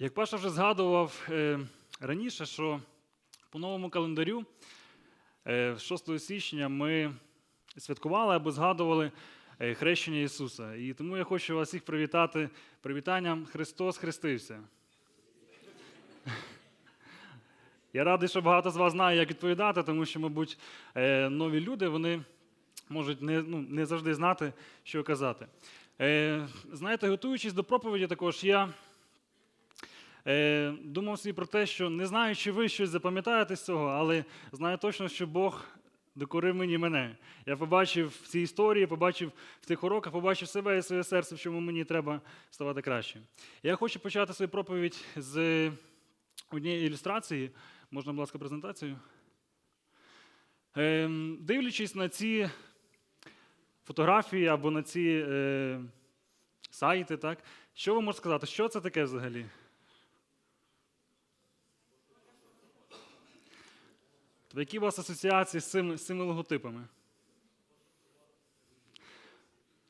Як Паша вже згадував е, раніше, що по новому календарю, е, 6 січня, ми святкували або згадували е, хрещення Ісуса. І тому я хочу вас всіх привітати привітанням Христос хрестився. Я радий, що багато з вас знає, як відповідати, тому що, мабуть, е, нові люди вони можуть не, ну, не завжди знати, що казати. Е, Знаєте, готуючись до проповіді, також я е, думав собі про те, що не знаю, чи ви щось запам'ятаєте з цього, але знаю точно, що Бог докорив мені мене. Я побачив в цій історії, побачив в цих уроках, побачив себе і своє серце, в чому мені треба ставати краще. Я хочу почати свою проповідь з однієї ілюстрації. Можна, будь ласка, презентацію? Ем, дивлячись на ці фотографії або на ці е, сайти, так, що ви можете сказати? Що це таке взагалі? Тобто, Які у вас асоціації з цими, з цими логотипами?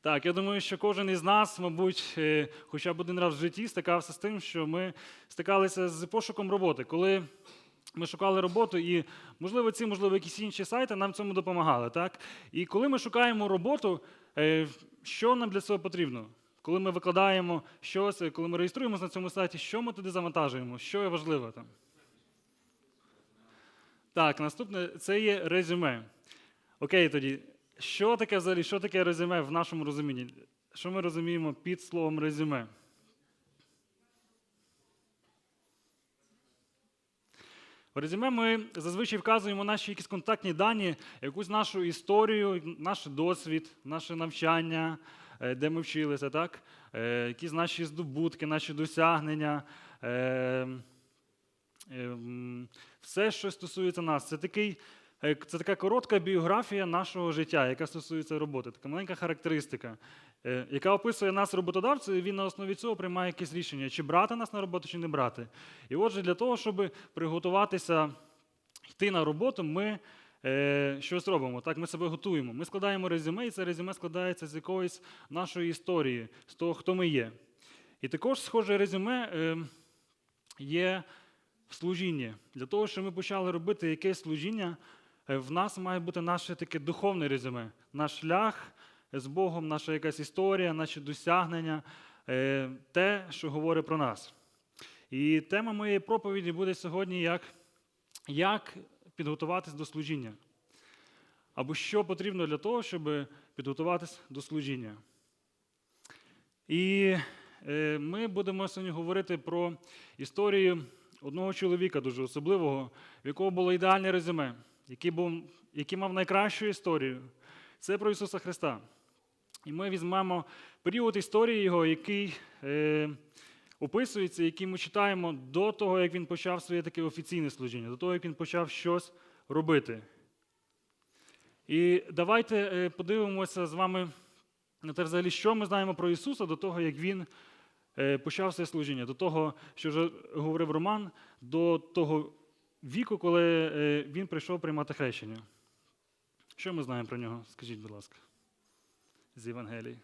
Так, я думаю, що кожен із нас, мабуть, е, хоча б один раз в житті стикався з тим, що ми стикалися з пошуком роботи. Коли ми шукали роботу, і, можливо, ці, можливо, якісь інші сайти нам цьому допомагали. Так? І коли ми шукаємо роботу, е, що нам для цього потрібно? Коли ми викладаємо щось, е, коли ми реєструємося на цьому сайті, що ми туди завантажуємо? Що є важливе там? Так, наступне це є резюме. Окей, тоді, що таке взагалі, що таке резюме в нашому розумінні? Що ми розуміємо під словом резюме? В резюме ми зазвичай вказуємо наші якісь контактні дані, якусь нашу історію, наш досвід, наше навчання, е, де ми вчилися, так? Е, якісь наші здобутки, наші досягнення. Все, що стосується нас. Це, такий, е, це така коротка біографія нашого життя, яка стосується роботи, така маленька характеристика, е, яка описує нас роботодавцю, і він на основі цього приймає якесь рішення, чи брати нас на роботу, чи не брати. І отже, для того, щоб приготуватися йти на роботу, ми е, щось робимо. Так, ми себе готуємо. Ми складаємо резюме, і це резюме складається з якоїсь нашої історії, з того, хто ми є. І також, схоже, резюме е, є в служінні. Для того, щоб ми почали робити якесь служіння, е, в нас має бути наше таке духовне резюме, наш шлях з Богом, наша якась історія, наші досягнення, е, те, що говорить про нас. І тема моєї проповіді буде сьогодні як, як підготуватись до служіння. Або що потрібно для того, щоб підготуватись до служіння. І е, ми будемо сьогодні говорити про історію одного чоловіка дуже особливого, в якого було ідеальне резюме, який, був, який мав найкращу історію. Це про Ісуса Христа. І ми візьмемо період історії його, який е, описується, який ми читаємо до того, як він почав своє таке офіційне служіння, до того, як він почав щось робити. І давайте е, подивимося з вами на те, взагалі, що ми знаємо про Ісуса до того, як Він почав своє служіння, до того, що вже говорив Роман, до того віку, коли е, він прийшов приймати хрещення. Що ми знаємо про нього? Скажіть, будь ласка, з Євангелії.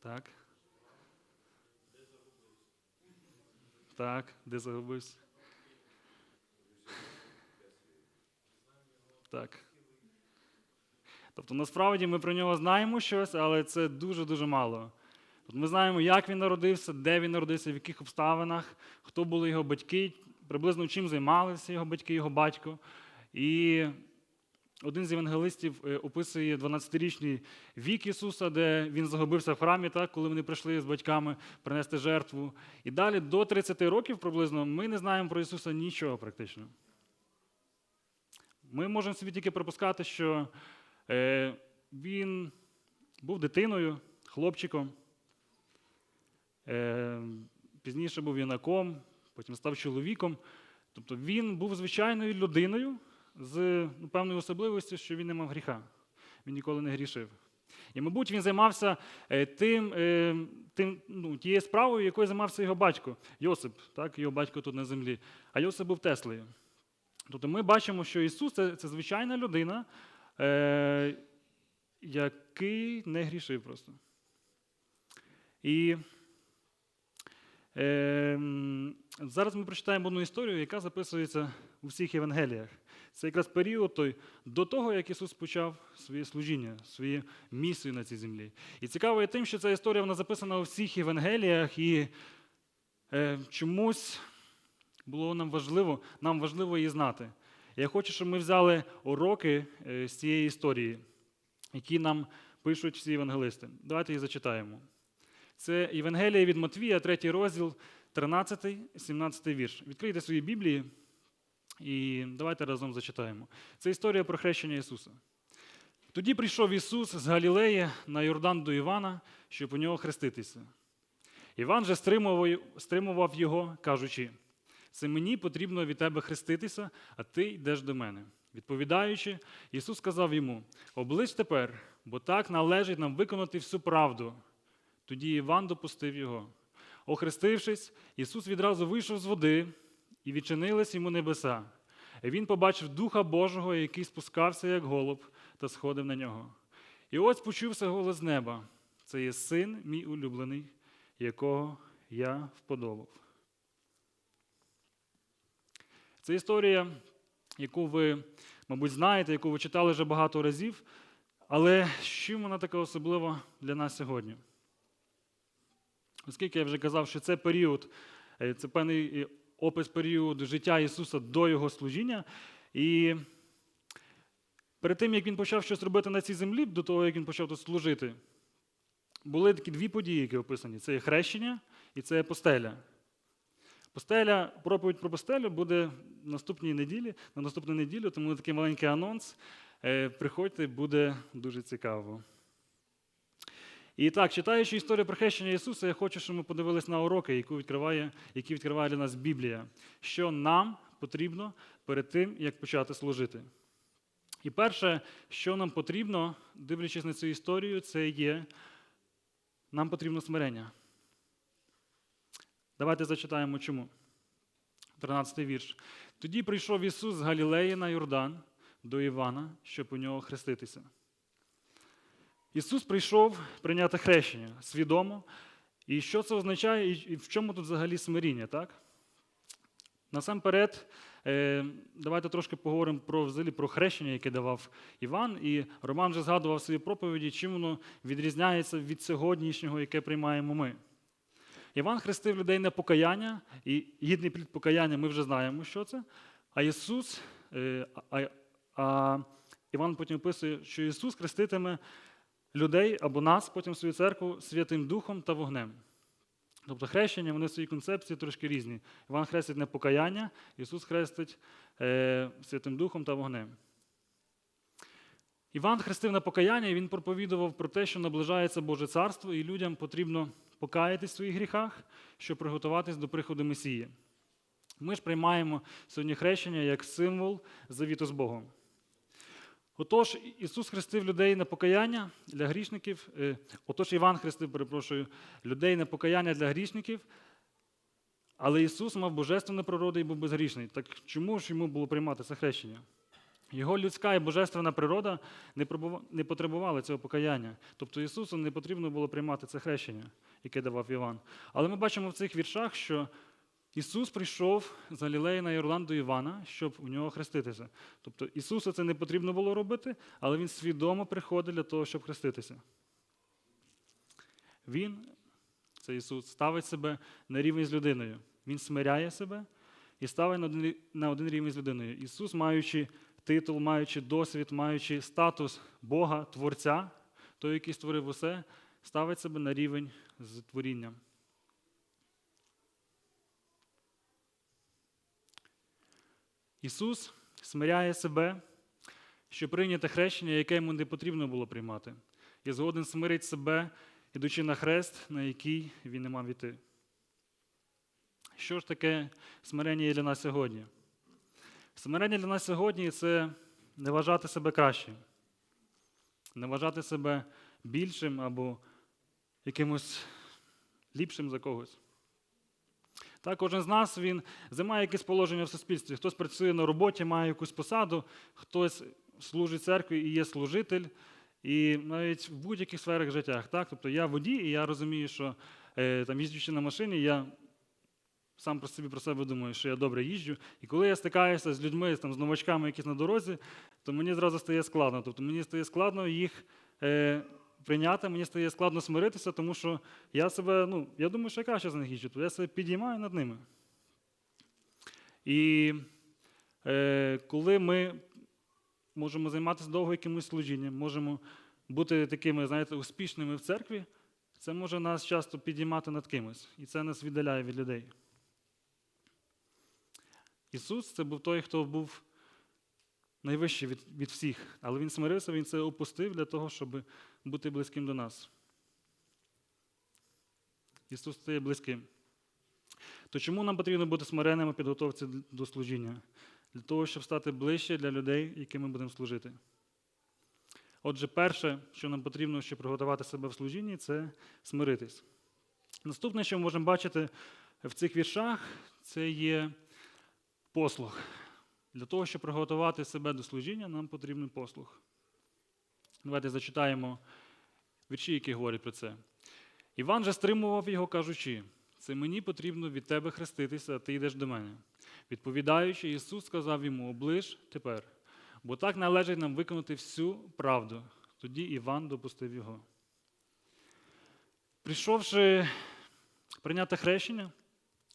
Так. Так, де загубився? Так. Тобто, насправді ми про нього знаємо щось, але це дуже-дуже мало. Ми знаємо, як він народився, де він народився, в яких обставинах, хто були його батьки, приблизно чим займалися його батьки, його батько. І один з євангелистів е, описує 12-річний вік Ісуса, де він загубився в храмі, так, коли вони прийшли з батьками принести жертву. І далі до 30 років приблизно ми не знаємо про Ісуса нічого практично. Ми можемо собі тільки припускати, що е, він був дитиною, хлопчиком, пізніше був юнаком, потім став чоловіком. Тобто він був звичайною людиною з ну, певною особливістю, що він не мав гріха. Він ніколи не грішив. І, мабуть, він займався е, тим, е, тим, ну, тією справою, якою займався його батько Йосип, так, його батько тут на землі. А Йосип був Теслею. Тобто ми бачимо, що Ісус це, це звичайна людина, е, який не грішив просто. І Зараз ми прочитаємо одну історію, яка записується у всіх Євангеліях. Це якраз період той до того, як Ісус почав своє служіння, свою місію на цій землі. І цікаво є тим, що ця історія вона записана у всіх Євангеліях, і е, чомусь було нам важливо, нам важливо її знати. Я хочу, щоб ми взяли уроки е, з цієї історії, які нам пишуть всі євангелисти. Давайте їх зачитаємо. Це Євангелія від Матвія, 3 розділ, 13, 17 вірш. Відкрийте свої Біблії і давайте разом зачитаємо. Це історія про хрещення Ісуса. Тоді прийшов Ісус з Галілеї на Йордан до Івана, щоб у нього хреститися. Іван же стримував, його, кажучи: це мені потрібно від тебе хреститися, а ти йдеш до мене. Відповідаючи, Ісус сказав йому: облич тепер, бо так належить нам виконати всю правду. Тоді Іван допустив його. Охрестившись, Ісус відразу вийшов з води і відчинились йому небеса. І Він побачив Духа Божого, який спускався, як голуб, та сходив на нього. І ось почувся голос з неба. Це є син мій улюблений, якого я вподобав. Це історія, яку ви, мабуть, знаєте, яку ви читали вже багато разів, але з чим вона така особлива для нас сьогодні? Оскільки я вже казав, що це період, е, це певний е, опис періоду життя Ісуса до Його служіння. І перед тим, як Він почав щось робити на цій землі, до того, як він почав тут служити, були такі дві події, які описані: це є хрещення і це є постеля. Постеля, проповідь про постелю буде наступній неділі, на наступну неділю, тому такий маленький анонс. Е, Приходьте, буде дуже цікаво. І так, читаючи історію про хрещення Ісуса, я хочу, щоб ми подивилися на уроки, які відкриває, які відкриває для нас Біблія, що нам потрібно перед тим, як почати служити. І перше, що нам потрібно, дивлячись на цю історію, це є нам потрібно смирення. Давайте зачитаємо чому. 13 вірш. Тоді прийшов Ісус з Галілеї на Йордан до Івана, щоб у нього хреститися. Ісус прийшов прийняти хрещення свідомо. І що це означає, і в чому тут взагалі смиріння? так? Насамперед, е, давайте трошки поговоримо про взагалі про хрещення, яке давав Іван. І Роман вже згадував в своїй проповіді, чим воно відрізняється від сьогоднішнього, яке приймаємо ми. Іван хрестив людей на покаяння, і гідний плід покаяння ми вже знаємо, що це. А Ісус, е, а, а Іван потім описує, що Ісус хреститиме людей або нас, потім свою церкву Святим Духом та вогнем. Тобто хрещення, вони в своїй концепції трошки різні. Іван хрестить не покаяння, Ісус хрестить е, Святим Духом та вогнем. Іван хрестив на покаяння, і він проповідував про те, що наближається Боже царство, і людям потрібно покаятись в своїх гріхах, щоб приготуватись до приходу Месії. Ми ж приймаємо сьогодні хрещення як символ завіту з Богом. Отож, Ісус хрестив людей на покаяння для грішників. е, Отож, Іван хрестив, перепрошую, людей на покаяння для грішників, але Ісус мав божественну природу і був безгрішний. Так чому ж йому було приймати це хрещення? Його людська і божественна природа не потребували цього покаяння. Тобто Ісусу не потрібно було приймати це хрещення, яке давав Іван. Але ми бачимо в цих віршах, що Ісус прийшов з Галілеї на Йордан до Івана, щоб у нього хреститися. Тобто Ісусу це не потрібно було робити, але Він свідомо приходить для того, щоб хреститися. Він, це Ісус, ставить себе на рівень з людиною. Він смиряє себе і ставить на один, на один рівень з людиною. Ісус, маючи титул, маючи досвід, маючи статус Бога, Творця, той, який створив усе, ставить себе на рівень з творінням. Ісус смиряє себе, щоб прийняти хрещення, яке йому не потрібно було приймати, і згоден смирить себе, ідучи на хрест, на який він не мав іти. Що ж таке смирення для нас сьогодні? Смирення для нас сьогодні це не вважати себе кращим, не вважати себе більшим або якимось ліпшим за когось. Так, кожен з нас він займає якесь положення в суспільстві. Хтось працює на роботі, має якусь посаду, хтось служить церкві і є служитель, і навіть в будь-яких сферах життя. Так? Тобто я водій, і я розумію, що е, там, їздячи на машині, я сам про собі про себе думаю, що я добре їжджу. І коли я стикаюся з людьми, там, з новачками, якісь на дорозі, то мені зразу стає складно. Тобто мені стає складно їх е, прийняти, мені стає складно смиритися, тому що я себе, ну, я думаю, що я краще за них їжджу, то я себе підіймаю над ними. І е, коли ми можемо займатися довго якимось служінням, можемо бути такими, знаєте, успішними в церкві, це може нас часто підіймати над кимось, і це нас віддаляє від людей. Ісус це був той, хто був найвищий від, від всіх, але Він смирився, Він це опустив для того, щоб бути близьким до нас. Ісус стає близьким. То чому нам потрібно бути смиренними у підготовці до служіння? Для того, щоб стати ближче для людей, яким ми будемо служити. Отже, перше, що нам потрібно, щоб приготувати себе в служінні, це смиритись. Наступне, що ми можемо бачити в цих віршах, це є послуг. Для того, щоб приготувати себе до служіння, нам потрібен послуг. Давайте зачитаємо вірші, які говорять про це. Іван же стримував його, кажучи, це мені потрібно від тебе хреститися, а ти йдеш до мене. Відповідаючи, Ісус сказав йому: оближ тепер, бо так належить нам виконати всю правду. Тоді Іван допустив його. Прийшовши прийняти хрещення,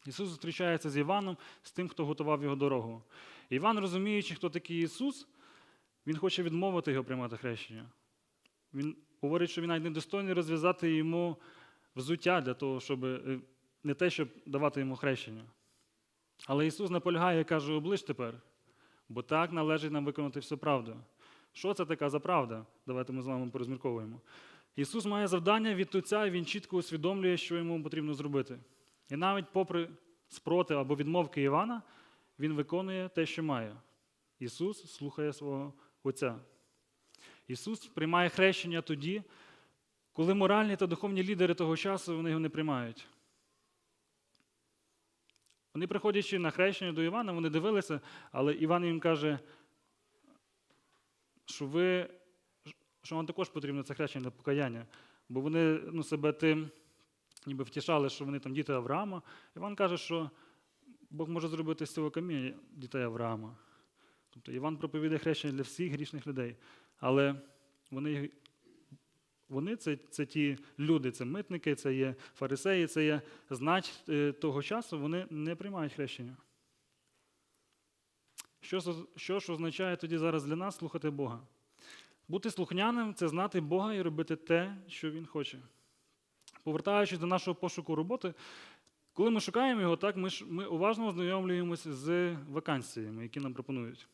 Ісус зустрічається з Іваном, з тим, хто готував його дорогу. Іван, розуміючи, хто такий Ісус, він хоче відмовити його приймати хрещення. Він говорить, що він навіть недостойний розв'язати йому взуття для того, щоб е, не те, щоб давати йому хрещення. Але Ісус наполягає і каже, оближ тепер, бо так належить нам виконати всю правду. Що це така за правда? Давайте ми з вами порозмірковуємо. Ісус має завдання від Отця, і Він чітко усвідомлює, що йому потрібно зробити. І навіть попри спротив або відмовки Івана, Він виконує те, що має. Ісус слухає свого Отця. Ісус приймає хрещення тоді, коли моральні та духовні лідери того часу вони його не приймають. Вони, приходячи на хрещення до Івана, вони дивилися, але Іван їм каже, що ви, що вам також потрібно це хрещення для покаяння. Бо вони ну, себе тим ніби втішали, що вони там діти Авраама. Іван каже, що Бог може зробити з цього каміння дітей Авраама. Тобто Іван проповідає хрещення для всіх грішних людей. Але вони, вони це, це ті люди, це митники, це є фарисеї, це є знать е, того часу, вони не приймають хрещення. Що, що ж означає тоді зараз для нас слухати Бога? Бути слухняним це знати Бога і робити те, що Він хоче. Повертаючись до нашого пошуку роботи, коли ми шукаємо його, так, ми, ж, ми уважно ознайомлюємося з вакансіями, які нам пропонують,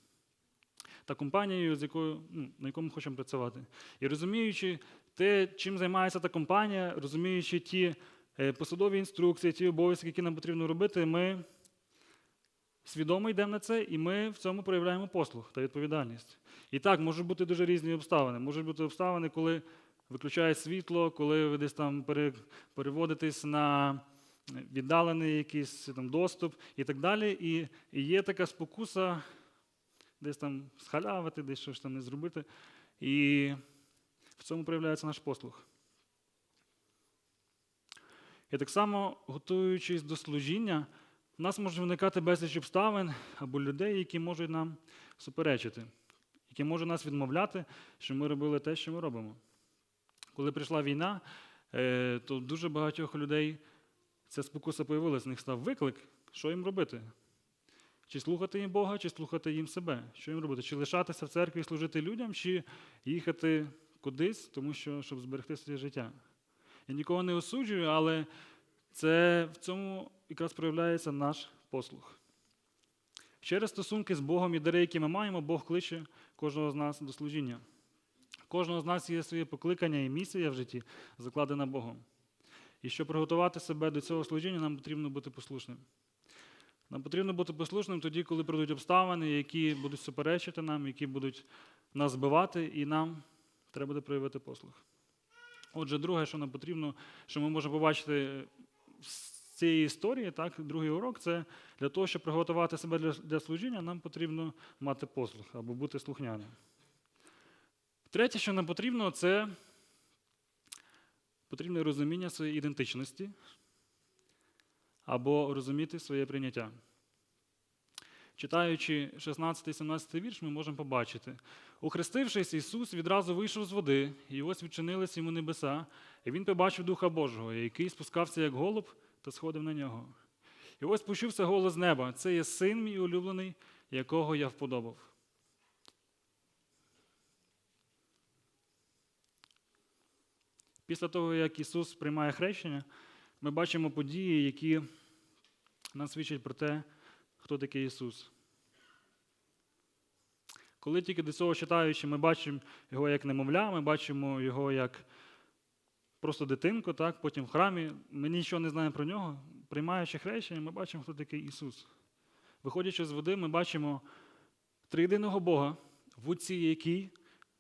та компанією, з якою, ну, на яку ми хочемо працювати. І розуміючи те, чим займається та компанія, розуміючи ті е, посадові інструкції, ті обов'язки, які нам потрібно робити, ми свідомо йдемо на це, і ми в цьому проявляємо послуг та відповідальність. І так, можуть бути дуже різні обставини. Можуть бути обставини, коли виключає світло, коли ви десь там пере- переводитесь на віддалений якийсь там доступ і так далі. І, є така спокуса десь там схалявити, десь щось там не зробити. І в цьому проявляється наш послуг. І так само, готуючись до служіння, в нас може виникати безліч обставин або людей, які можуть нам суперечити, які можуть нас відмовляти, що ми робили те, що ми робимо. Коли прийшла війна, е, то дуже багатьох людей ця спокуса появилася, з них став виклик, що їм робити. Чи слухати їм Бога, чи слухати їм себе? Що їм робити? Чи лишатися в церкві і служити людям, чи їхати кудись, тому що, щоб зберегти своє життя? Я нікого не осуджую, але це в цьому якраз проявляється наш послуг. Через стосунки з Богом і дари, які ми маємо, Бог кличе кожного з нас до служіння. Кожного з нас є своє покликання і місія в житті, закладена Богом. І щоб приготувати себе до цього служіння, нам потрібно бути послушним. Нам потрібно бути послушним тоді, коли прийдуть обставини, які будуть суперечити нам, які будуть нас збивати, і нам треба буде проявити послуг. Отже, друге, що нам потрібно, що ми можемо побачити з цієї історії, так, другий урок, це для того, щоб приготувати себе для, для служіння, нам потрібно мати послуг або бути слухняним. Третє, що нам потрібно, це потрібне розуміння своєї ідентичності, або розуміти своє прийняття. Читаючи 16-17 вірш, ми можемо побачити. Ухрестившись, Ісус відразу вийшов з води, і ось відчинились йому небеса, і він побачив Духа Божого, який спускався як голуб та сходив на нього. І ось почувся голос неба: це є син мій улюблений, якого я вподобав. Після того, як Ісус приймає хрещення, ми бачимо події, які нам свідчать про те, хто такий Ісус. Коли тільки до цього читаючи, ми бачимо його як немовля, ми бачимо його як просто дитинку, так? потім в храмі, ми нічого не знаємо про нього. Приймаючи хрещення, ми бачимо, хто такий Ісус. Виходячи з води, ми бачимо триєдиного Бога, в отці який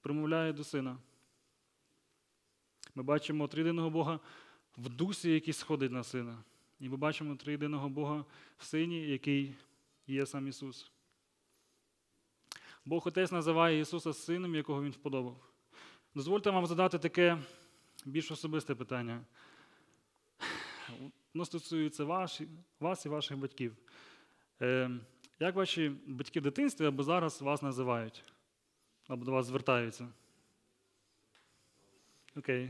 промовляє до Сина. Ми бачимо триєдиного Бога в дусі, який сходить на сина. І ми бачимо триєдиного Бога в сині, який є сам Ісус. Бог Отець називає Ісуса сином, якого Він вподобав. Дозвольте вам задати таке більш особисте питання. Воно стосується ваш, вас і ваших батьків. Е, як ваші батьки в дитинстві або зараз вас називають? Або до вас звертаються? Окей.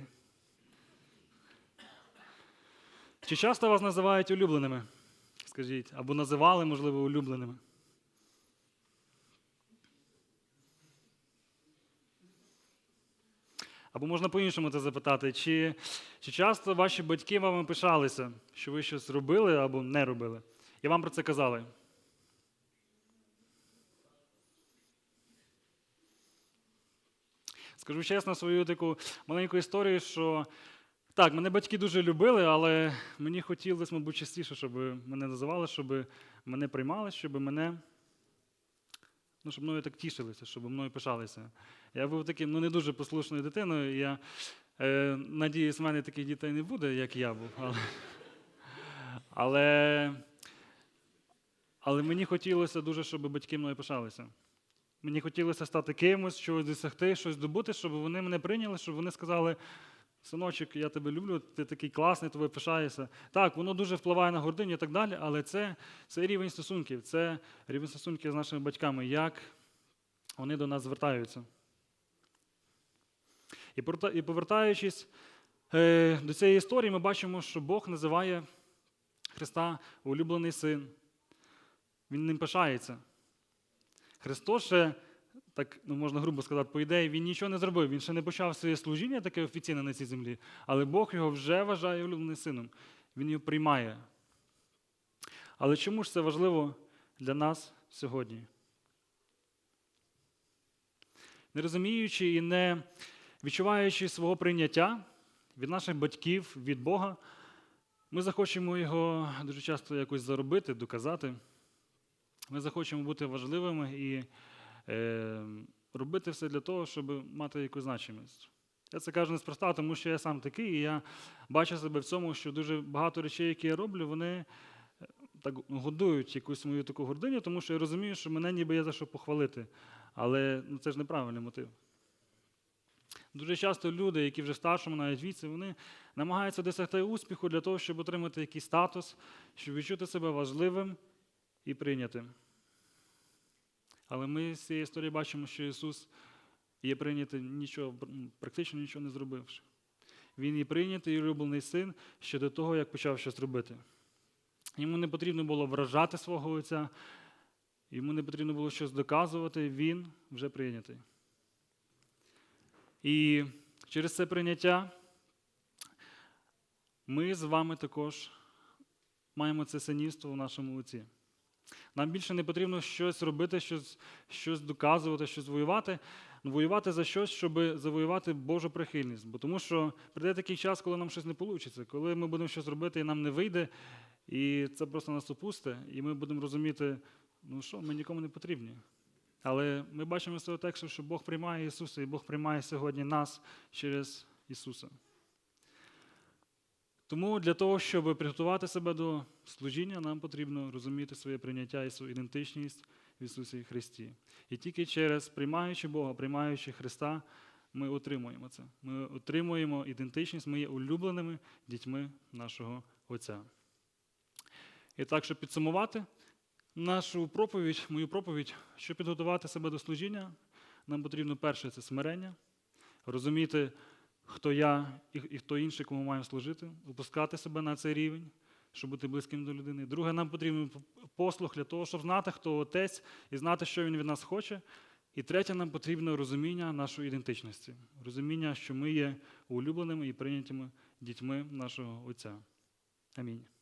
Чи часто вас називають улюбленими? Скажіть, або називали, можливо, улюбленими? Або можна по-іншому це запитати, чи, чи часто ваші батьки вами пишалися, що ви щось робили або не робили? І вам про це казали? Скажу чесно свою таку маленьку історію, що так, мене батьки дуже любили, але мені хотілося, мабуть, частіше, щоб мене називали, щоб мене приймали, щоб мене. Ну, щоб мною так тішилися, щоб мною пишалися. Я був таким ну, не дуже послушною дитиною. Я е, надіюсь, в мене таких дітей не буде, як я був. Але, але, але мені хотілося дуже, щоб батьки мною пишалися. Мені хотілося стати кимось, щось досягти, щось добути, щоб вони мене прийняли, щоб вони сказали: синочок, я тебе люблю, ти такий класний, тобі пишаєшся. Так, воно дуже впливає на гординю і так далі, але це, це рівень стосунків, це рівень стосунків з нашими батьками, як вони до нас звертаються. І повертаючись е, до цієї історії, ми бачимо, що Бог називає Христа улюблений син. Він ним пишається. Христос ще, так ну, можна грубо сказати, по ідеї, він нічого не зробив. Він ще не почав своє служіння таке офіційне на цій землі, але Бог його вже вважає улюбленим сином. Він його приймає. Але чому ж це важливо для нас сьогодні? Не розуміючи і не відчуваючи свого прийняття від наших батьків, від Бога, ми захочемо його дуже часто якось заробити, доказати. Ми захочемо бути важливими і робити все для того, щоб мати якусь значимість. Я це кажу неспроста, тому що я сам такий, і я бачу себе в цьому, що дуже багато речей, які я роблю, вони е, так годують якусь мою таку гординю, тому що я розумію, що мене ніби є за що похвалити. Але ну, це ж неправильний мотив. Дуже часто люди, які вже в старшому, навіть віці, вони намагаються досягти успіху для того, щоб отримати якийсь статус, щоб відчути себе важливим і прийнятим. Але ми з цієї історії бачимо, що Ісус є прийнятий нічого, практично нічого не зробивши. Він є прийнятий і улюблений син ще до того, як почав щось робити. Йому не потрібно було вражати свого отця, йому не потрібно було щось доказувати, він вже прийнятий. І через це прийняття ми з вами також маємо це синівство в нашому отці. Нам більше не потрібно щось робити, щось, щось доказувати, щось воювати. Ну, Воювати за щось, щоб завоювати Божу прихильність. Бо тому що прийде такий час, коли нам щось не вийде, коли ми будемо щось робити і нам не вийде, і це просто нас опусте, і ми будемо розуміти, ну що, ми нікому не потрібні. Але ми бачимо з цього тексту, що Бог приймає Ісуса, і Бог приймає сьогодні нас через Ісуса. Тому для того, щоб підготувати себе до служіння, нам потрібно розуміти своє прийняття і свою ідентичність в Ісусі Христі. І тільки через приймаючи Бога, приймаючи Христа, ми отримуємо це. Ми отримуємо ідентичність, ми є улюбленими дітьми нашого Отця. І так, щоб підсумувати нашу проповідь, мою проповідь, щоб підготувати себе до служіння, нам потрібно перше це смирення, розуміти, хто я і, хто інший, кому маємо служити, опускати себе на цей рівень, щоб бути близьким до людини. Друге, нам потрібен послух для того, щоб знати, хто отець, і знати, що він від нас хоче. І третє, нам потрібно розуміння нашої ідентичності, розуміння, що ми є улюбленими і прийнятими дітьми нашого Отця. Амінь.